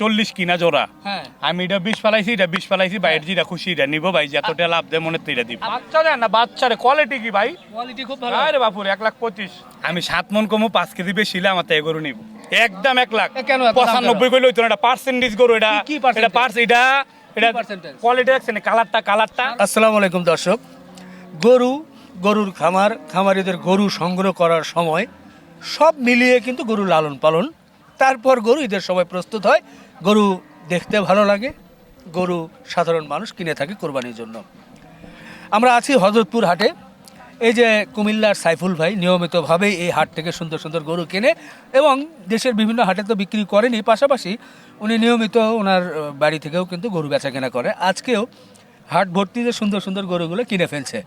চল্লিশ কিনা জোড়া। হ্যাঁ। আমি এটা বিশ পালাইছি এটা বিশ পালাইছি বাইরের যেটা খুশি এটা নিবো ভাই যতটা লাভ দেয় মনে তো এটা দিব। বাচ্চা দেন না বাচ্চারে কোয়ালিটি কি ভাই? কোয়ালিটি খুব ভালো। আরে বাপুর এক লাখ পঁচিশ। আমি সাত মন কমু পাঁচ কেজি বেশি হলে আমার তো এগরু নিব। একদম এক লাখ। কেন পঁচানব্বই কইলে হইতো এটা পার্সেন্টেজ গরু এটা কি- এটা পার্স এটা এটা? কোয়ালিটি দেখছেন কালারটা কালারটা আসসালামু আলাইকুম দর্শক। গরু গরুর খামার খামারিদের গরু সংগ্রহ করার সময় সব মিলিয়ে কিন্তু গরু লালন পালন। তারপর গরু ঈদের সময় প্রস্তুত হয়। গরু দেখতে ভালো লাগে, গরু সাধারণ মানুষ কিনে থাকে কোরবানির জন্য। আমরা আছি হজরতপুর হাটে। এই যে কুমিল্লার সাইফুল ভাই নিয়মিতভাবেই এই হাট থেকে সুন্দর সুন্দর গরু কেনে এবং দেশের বিভিন্ন হাটে তো বিক্রি করেনি, পাশাপাশি উনি নিয়মিত ওনার বাড়ি থেকেও কিন্তু গরু বেচা কেনা করে। আজকেও হাট ভর্তি যে সুন্দর সুন্দর গরুগুলো কিনে ফেলছে।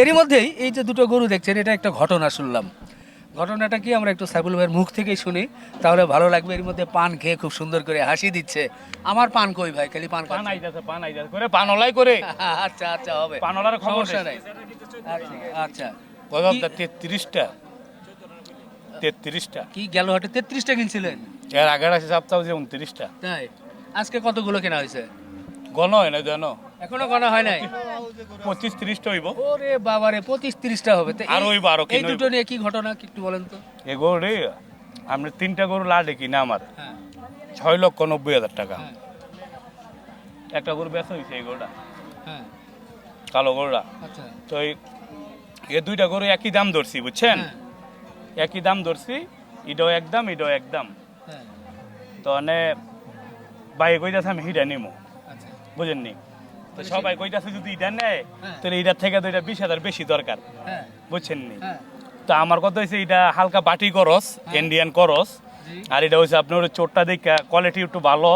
এরই মধ্যেই এই যে দুটো গরু দেখছেন, এটা একটা ঘটনা শুনলাম। ঘটনাটা কি আমরা একটু সাইফুল ভাইয়ের মুখ থেকেই শুনি? তাহলে ভালো লাগবে এর মধ্যে পান খেয়ে খুব সুন্দর করে হাসি দিচ্ছে। আমার পান কই ভাই? খালি পান পান। আইতাছে পান আইতাছে করে পান ওলাই করে। আচ্ছা আচ্ছা হবে। পানওয়ালার খবর নেই। নাই। আচ্ছা কত কি- তেত্রিশটা। তেত্রিশটা। কি গেল হাটে? তেত্রিশটা কিনছিলেন? এর আগের আছে সপ্তাহ যে উনত্রিশটা। তাই। আজকে কতগুলো কেনা হয়েছে? গণ হয় না জানো এখনও গণা হয় নাই? পঁচিশ ত্রিশটা হইব। ওরে বাবারে পঁচিশ তিরিশটা হবে। তো এই- আরও এই দুটো নিয়ে কি ঘটনা একটু বলেন তো? এ গরু রে আমরা তিনটা গরু লাডে কিনা আমার। হ্যাঁ। ছয় লক্ষ নব্বই হাজার টাকা। হ্যাঁ। একটা গরু বেচা হয়েছে এই গরুটা। হ্যাঁ। কালো গরুটা। আচ্ছা। তো এই এ দুইটা গরু একই দাম ধরছি বুঝছেন? একই দাম ধরছি ইডো একদম ইডো একদম তো মানে বাইরে কইতাছে আমি হিটা নিমু। আচ্ছা। বুঝেননি? তো সবাই কইতাছে যদি ইটা নেয় হ্যাঁ। তাহলে ইটার থেকে তো এটা বিশ হাজার বেশি দরকার। হ্যাঁ। বুঝছেন নি? হ্যাঁ। তো আমার কথা হয়েছে এটা হালকা বাটি করস ইন্ডিয়ান করস আর এটা হচ্ছে আপনার চোটটা দেখে কোয়ালিটি একটু ভালো।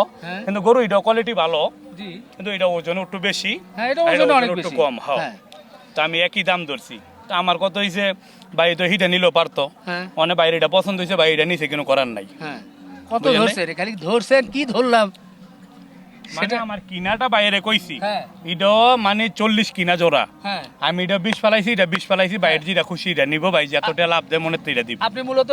কিন্তু গরু এটা কোয়ালিটি ভালো। জি। কিন্তু এটা ওজন একটু বেশি। হ্যাঁ এটা ওজন অনেক একটু কম হ্যাঁ। তো আমি একই দাম ধরছি। তো আমার কথা হয়েছে ভাই তো হিটা নিলেও পারতো। হ্যাঁ। অনেক বাইরে এটা পছন্দ হয়েছে ভাই এটা নিচে কোনো করার নাই। হ্যাঁ। কত? ধরছেন? খালি ধরছেন কি ধরলাম? মানে আমার কিনাটা বাইরে কইছি। হ্যাঁ। এটা মানে চল্লিশ কিনা জোড়া। হ্যাঁ। আমি এটা বিশ পালাইছি এটা বিশ পালাইছি বাইরের যেটা খুশি এটা নিবো ভাই যতটা লাভ দেয় মনে দিব। আপনি মূলত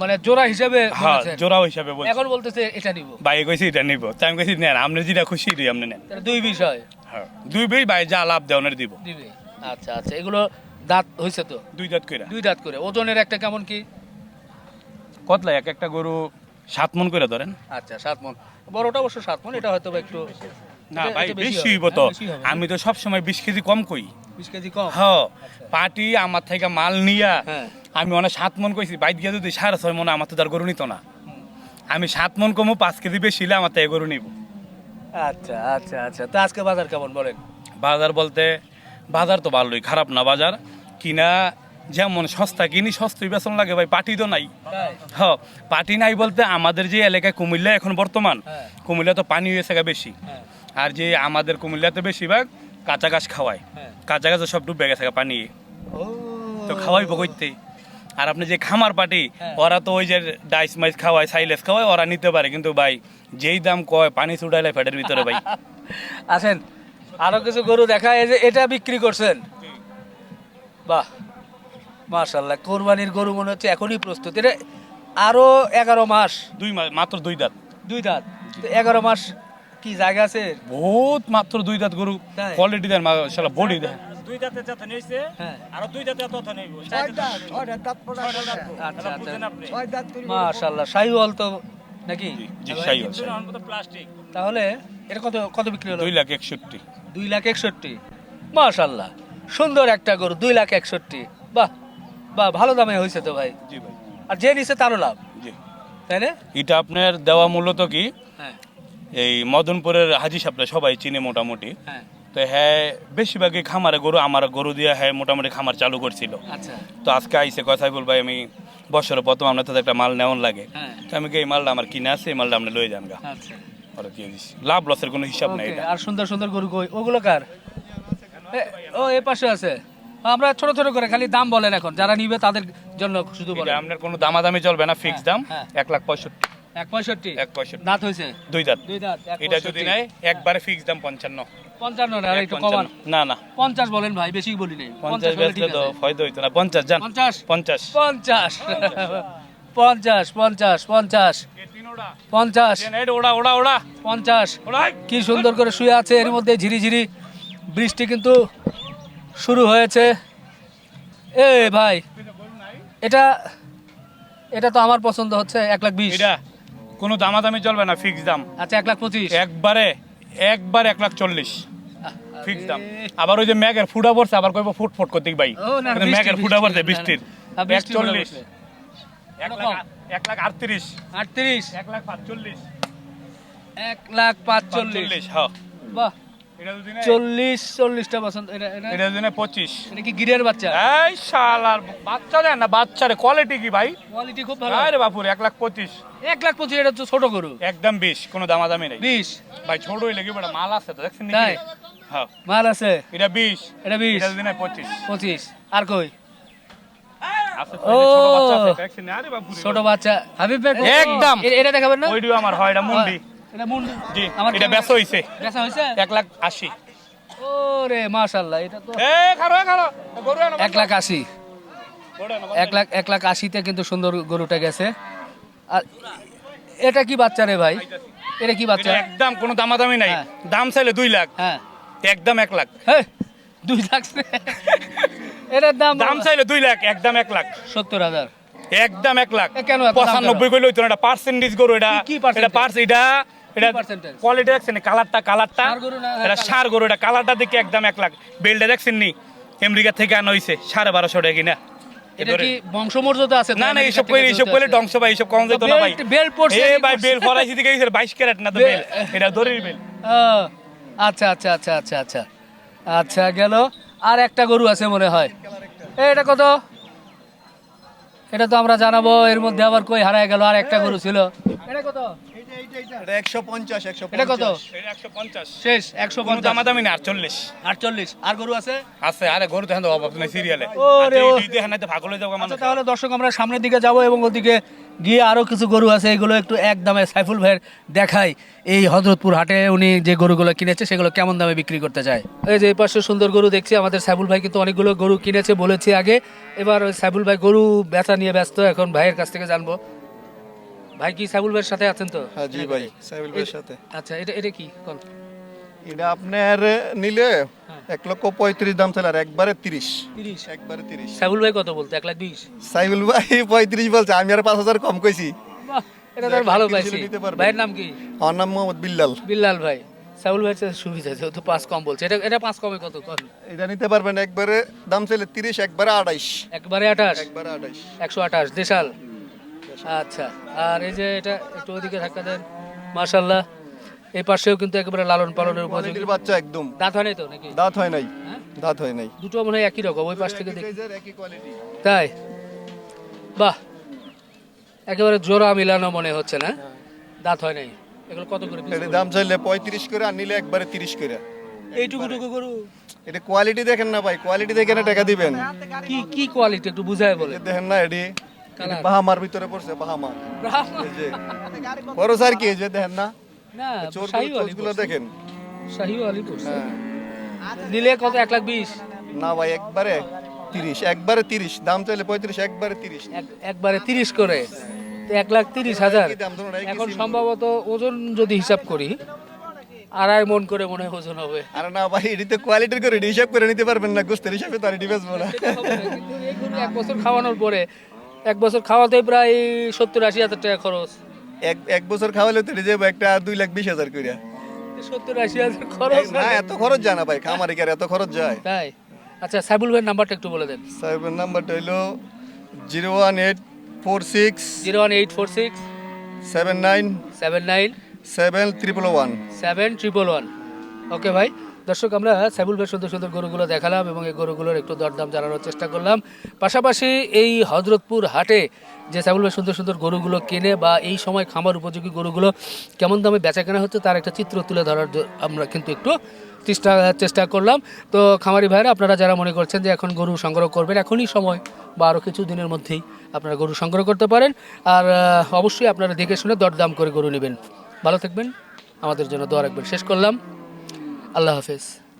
মানে জোড়া হিসেবে হ্যাঁ জোড়া হিসাবে বলছি। এখন বলতেছে এটা নিব। ভাই কইছি এটা নিব। তাই আমি কইছি নেন আপনার যেটা খুশি দিই আপনি নেন। দুই বিষয় হ্যাঁ। দুই ভাই যা লাভ দেয় ওনার দিব। দিবে। আচ্ছা আচ্ছা এগুলো দাঁত হয়েছে তো? দুই দাঁত কইরা। দুই দাঁত করে। ওজনের একটা কেমন কি? কতলা এক একটা গরু সাত মন করে ধরেন। আচ্ছা সাত মন। বড়টা অবশ্য সাত মন এটা হয়তো একটু না ভাই বেশি হইব তো। হ্যাঁ। আমি তো সব সময় বিশ কেজি কম কই। বিশ কেজি কম? হ্যাঁ পার্টি আমার থেকে মাল নিয়া হ্যাঁ। আমি অনেক সাত মন কইছি বাইক গিয়া যদি সাড়ে ছয় মনে আমার তো তার গরু নিত না। আমি সাত মন কমু পাঁচ কেজি বেশি হলে আমার তাই গরু নিব। আচ্ছা আচ্ছা আচ্ছা। তো আজকে বাজার কেমন বলেন? বাজার বলতে বাজার তো ভালোই খারাপ না বাজার। কিনা যেমন সস্তা কিনি সস্তাই বেতন লাগে ভাই পাটি তো নাই। হ পাটি নাই বলতে আমাদের যে এলাকায় কুমিল্লা এখন বর্তমান হ্যাঁ। কুমিল্লা তো পানি হয়েছে গা বেশি। হ্যাঁ। আর যে আমাদের কুমিল্লাতে বেশিরভাগ কাঁচা গাছ খাওয়ায়। হ্যাঁ। কাঁচা গাছ সব ডুবে গেছে পানি। তো খাওয়াই বকইতে আর আপনি যে খামার পাটি হ্যাঁ। ওরা তো ওই যে ডাইস মাইস খাওয়ায় সাইলেস খাওয়ায় ওরা নিতে পারে। কিন্তু ভাই যেই দাম কয় পানি ছুটাইলে ফ্যাটের ভিতরে ভাই। আছেন আরও কিছু গরু দেখা এই যে এটা বিক্রি করছেন। বাহ। মাশাল্লাহ কোরবানির গরু মনে হচ্ছে এখনই প্রস্তুত। এটা আরও এগারো মাস। দুই মাস মাত্র দুই দাঁত। দুই দাঁত। তো এগারো মাস কি জায়গা আছে? বহুত মাত্র দুই দাঁত গরু? কোয়ালিটি দেন মাশাআল্লাহ বডি দেন। দুই দাঁতে যত নিয়েছে হ্যাঁ। দুই দাঁতে তত নেইব। আচ্ছা আচ্ছা। মাশাল্লাহ তো নাকি? জি, জি প্লাস্টিক তাহলে এটা কত কত বিক্রি হলো? দুই লাখ একষট্টি। দুই লাখ একষট্টি। মাশাল্লাহ সুন্দর একটা গরু দুই লাখ একষট্টি। বাহ! বাহ ভালো দামে হয়েছে তো ভাই? জি ভাই। আর যে নিছে তারও লাভ। জি। তাই না? এটা আপনার দেওয়া মূলত কি? হ্যাঁ। এই মদনপুরের হাজি সাপটা সবাই চিনে মোটামুটি। হ্যাঁ। তো হ্যাঁ বেশিরভাগই খামারে গরু আমার গরু দিয়ে হ্যাঁ মোটামুটি খামার চালু করছিল। আচ্ছা। তো আজকে আইসে কথাই বলব আমি বছরের প্রথম আপনার তো একটা মাল নেওয়ান লাগে। হ্যাঁ। তো আমি এই মালটা আমার কিনে আছে এই মালটা আপনি লয়ে যান গা। আচ্ছা। লাভ লসের কোনো হিসাব নাই আর সুন্দর সুন্দর গরু কই? ওগুলো কার? ও এ পাশে আছে। আমরা ছোট ছোট করে খালি দাম বলেন এখন। যারা নিবে তাদের জন্য শুধু বলেন। আপনার কোনো দামাদামি চলবে না ফিক্স দাম হ্যাঁ। এক লাখ পঁয়ষট্টি। এক পঁয়ষট্টি? এক পঁয়ষট্টি। দাঁত হয়েছে? দুই দাঁত। দুই দাঁত এটা যদি 65 নেয় একবারে ফিক্স দাম পঞ্চান্ন। পঞ্চান্ন না একটু কমান। না না। পঞ্চাশ বলেন ভাই বেশি বলি নেই। পঞ্চাশ বেচলে তো হয়তো হইতো না। পঞ্চাশ যান। পঞ্চাশ। পঞ্চাশ। পঞ্চাশ। পঞ্চাশ পঞ্চাশ পঞ্চাশ। পঞ্চাশ। ওড়া ওড়া ওড়া। পঞ্চাশ। কি সুন্দর করে শুয়ে আছে এর মধ্যে ঝিরিঝিরি। বৃষ্টি কিন্তু শুরু হয়েছে। এ ভাই এটা এটা তো আমার পছন্দ হচ্ছে এক লাখ বিশ। এটা কোনো দামাদামি চলবে না ফিক্স দাম। আচ্ছা এক লাখ পঁচিশ। একবারে একবার এক লাখ চল্লিশ। ফিক্স দাম। আবার ওই যে ম্যাগের ফুটা পড়ছে আবার কইব ফুট ফুট করতে ভাই। ম্যাগের ফুটা পড়ছে বৃষ্টির একচল্লিশ। পড়ছে। এক লাখ এক লাখ আটত্রিশ। আটত্রিশ। এক লাখ পাঁচচল্লিশ। এক লাখ পাঁচচল্লিশ। চল্লিশ হ্যাঁ। বাহ। চল্লিশ চল্লিশটা পছন্দ এটা পঁচিশ। এটা কি গিরের বাচ্চা? এই শালার বাচ্চা দেন না বাচ্চারে কোয়ালিটি কি ভাই? কোয়ালিটি খুব ভালো। আরে বাপুর এক লাখ পঁচিশ। এক লাখ পঁচিশ এটা তো ছোট গরু। একদম বিশ কোনো দামাদামি নেই। বিশ ভাই ছোট হইলে কি বড় মাল আছে তো দেখছেন? নাকি? হ্যাঁ। মাল আছে? এটা বিশ এটা বিশ এটা যদি পঁচিশ। পঁচিশ। আর কই? ছোট। বাচ্চা হাবিব একদম। এটা দেখাবেন না? ওইটিও আমার হয় এটা মুন্ডি। এটা মুন্ডি জি আমার এটা বেচা হইছে। বেচা হয়েছে এক লাখ আশি। ওরে মাশাল্লাহ এটা তো এ খারো খারো। গরু এক লাখ আশি। এক লাখ এক লাখ আশিতে কিন্তু সুন্দর গরুটা গেছে। আর এটা কি বাচ্চা রে ভাই? এটা কি বাচ্চা? একদম কোনো দামাদামি নাই। হ্যাঁ। দাম চাইলে দুই লাখ। হ্যাঁ। একদম এক লাখ। হেই, দুই লাখ এটার দাম দাম চাইলে দুই লাখ একদম এক লাখ। সত্তর হাজার। একদম এক লাখ। কেন পঁচানব্বই কইলে হইতো না এটা পার্সেন্টেজ গরু এটা এটা পার্স এটা এটা কোয়ালিটি দেখছেন কালারটা কালারটা? এটা সার গরু এটা কালারটা দেখে একদম এক লাখ। দেখছেন নি? আমেরিকা থেকে আনা হইছে সাড়ে বারোশো টাকা কিনা। না এইসব এইসব ধ্বংস ভাই এইসব কম যেত না ভাই। বেল্ট- বেল্ট পড়ছে, এ ভাই বেল ফরাইছি দিকে গেছে বাইশ ক্যারেট না তো বেল? এটা দড়ির বেল। আচ্ছা আচ্ছা আচ্ছা আচ্ছা আচ্ছা আচ্ছা গেল। আর একটা গরু আছে মনে হয়। এটা কত? এটা তো আমরা জানাব এর মধ্যে আবার কই হারায় গেল আর একটা গরু ছিল। এটা কত? এটা একশো পঞ্চাশ একশো কত? এটা একশো পঞ্চাশ। শেষ একশো না আটচল্লিশ। আটচল্লিশ। আর গরু আছে? আছে আরে গরু দেখেন তো অভাব নাই সিরিয়ালে ও। ভাগ যাব আচ্ছা তাহলে দর্শক আমরা সামনের দিকে যাব এবং ওদিকে গিয়ে আরও কিছু গরু আছে এগুলো একটু এক দামে সাইফুল ভাইয়ের দেখাই। এই হজরতপুর হাটে উনি যে গরুগুলো কিনেছে সেগুলো কেমন দামে বিক্রি করতে চায়? এই যে এই পাশে সুন্দর গরু দেখছি আমাদের সাইফুল ভাই কিন্তু অনেকগুলো গরু কিনেছে বলেছি আগে। এবার ওই সাইফুল ভাই গরু বেচা নিয়ে ব্যস্ত এখন ভাইয়ের কাছ থেকে জানব। ভাই কি সাইফুল ভাইয়ের সাথে আছেন তো? হ্যাঁ জি ভাই সাইবুল ভাইয়ের সাথে। আচ্ছা এটা এটা কি? কোন এটা আপনার নিলে? এক লক্ষ পঁয়ত্রিশ দাম ছিল আর একবারে তিরিশ। তিরিশ? একবারে তিরিশ। সাইফুল ভাই কত বলতে এক লাখ বিশ? সাইবুল ভাই পঁয়ত্রিশ বলছে আমি আর পাঁচ হাজার কম কইছি। এটা তো আর ভালো পাইছি। ভাইয়ের নাম কি? আমার নাম মোহাম্মদ বিল্লাল। বিল্লাল ভাই। ভাইয়ের সাথে সুবিধা আছে তো পাঁচ কম বলছে। এটা এটা পাঁচ কমে কত? এটা নিতে পারবেন একবারে দাম ছিল তিরিশ একবারে আড়াইশ। একবারে আঠাশ? একবারে আড়াইশ। একশো আঠাশ দেশাল? আচ্ছা আর এই যে এটা একটু ওদিকে ধাক্কা দেন। মার্শাল্লাহ এই পাশেও কিন্তু একেবারে লালন পালনের উপযোগী। বাচ্চা একদম। দাঁত হয় নাই তো নাকি? দাঁত হয় নাই। হ্যাঁ? দাঁত হয় নাই। দুটো মনে হয় একই রকম ওই পাশ থেকে দেখি। সাইজের একই কোয়ালিটি তাই? বাহ! একেবারে জোড়া মিলানো মনে হচ্ছে না? দাঁত হয় নাই। এগুলো কত করে করে? দাম চাইলে পঁয়ত্রিশ করে আর নিলে একবারে তিরিশ করে। এইটুকু টুকু গরু? এটা কোয়ালিটি দেখেন না ভাই কোয়ালিটি দেখে না টাকা দিবেন। কি কি কোয়ালিটি একটু বুঝায় বলে দেখেন না এটি কালার। বাহামার ভিতরে পড়ছে বাহামা এই যে। বড় স্যার কি যে দেখেন না? না দেখেন। হ্যাঁ। নিলে কত? এক লাখ বিশ? না ভাই একবারে তিরিশ। একবারে তিরিশ। দাম চাইলে পঁয়ত্রিশ একবারে তিরিশ। একবারে তিরিশ করে। এক লাখ তিরিশ হাজার। একই দাম? ধরুন, একই এখন সম্ভবত ওজন যদি হিসাব করি আড়াই মন করে মনে হয় ওজন হবে। আরে না ভাই এটি তো কোয়ালিটির করে হিসাব করে নিতে পারবেন না। গোস্তের হিসাবে তার এটি বেচবো না। এক বছর খাওয়ানোর পরে এক বছর খাওয়াতে প্রায় সত্তর আশি হাজার টাকা খরচ। এক এক বছর খাওয়ালে তো এটি একটা দুই লাখ বিশ হাজার করে সত্তর আশি হাজার খরচ না এত খরচ যায় না ভাই খামারে কি আর এত খরচ যায়? তাই? আচ্ছা সাইবুল ভাইয়ের নাম্বারটা একটু বলে দেন। সাহেবের নাম্বারটা হইল zero one eight four six zero one eight four six seven nine seven nine seven triple one. Seven triple one. Okay ভাই দর্শক আমরা সাইবুল ভাই সুন্দর সুন্দর গরুগুলো দেখালাম এবং এই গরুগুলোর একটু দরদাম জানানোর চেষ্টা করলাম। পাশাপাশি এই হজরতপুর হাটে যে সাইবুল ভাই সুন্দর সুন্দর গরুগুলো কেনে বা এই সময় খামার উপযোগী গরুগুলো কেমন দামে বেচা কেনা হচ্ছে তার একটা চিত্র তুলে ধরার আমরা কিন্তু একটু চেষ্টা চেষ্টা করলাম। তো খামারি ভাইরা আপনারা যারা মনে করছেন যে এখন গরু সংগ্রহ করবেন, এখনই সময় বা আরও কিছু দিনের মধ্যেই আপনারা গরু সংগ্রহ করতে পারেন। আর অবশ্যই আপনারা দেখে শুনে দরদাম করে গরু নেবেন। ভালো থাকবেন। আমাদের জন্য দোয়া রাখবেন। শেষ করলাম। আল্লাহ হাফেজ।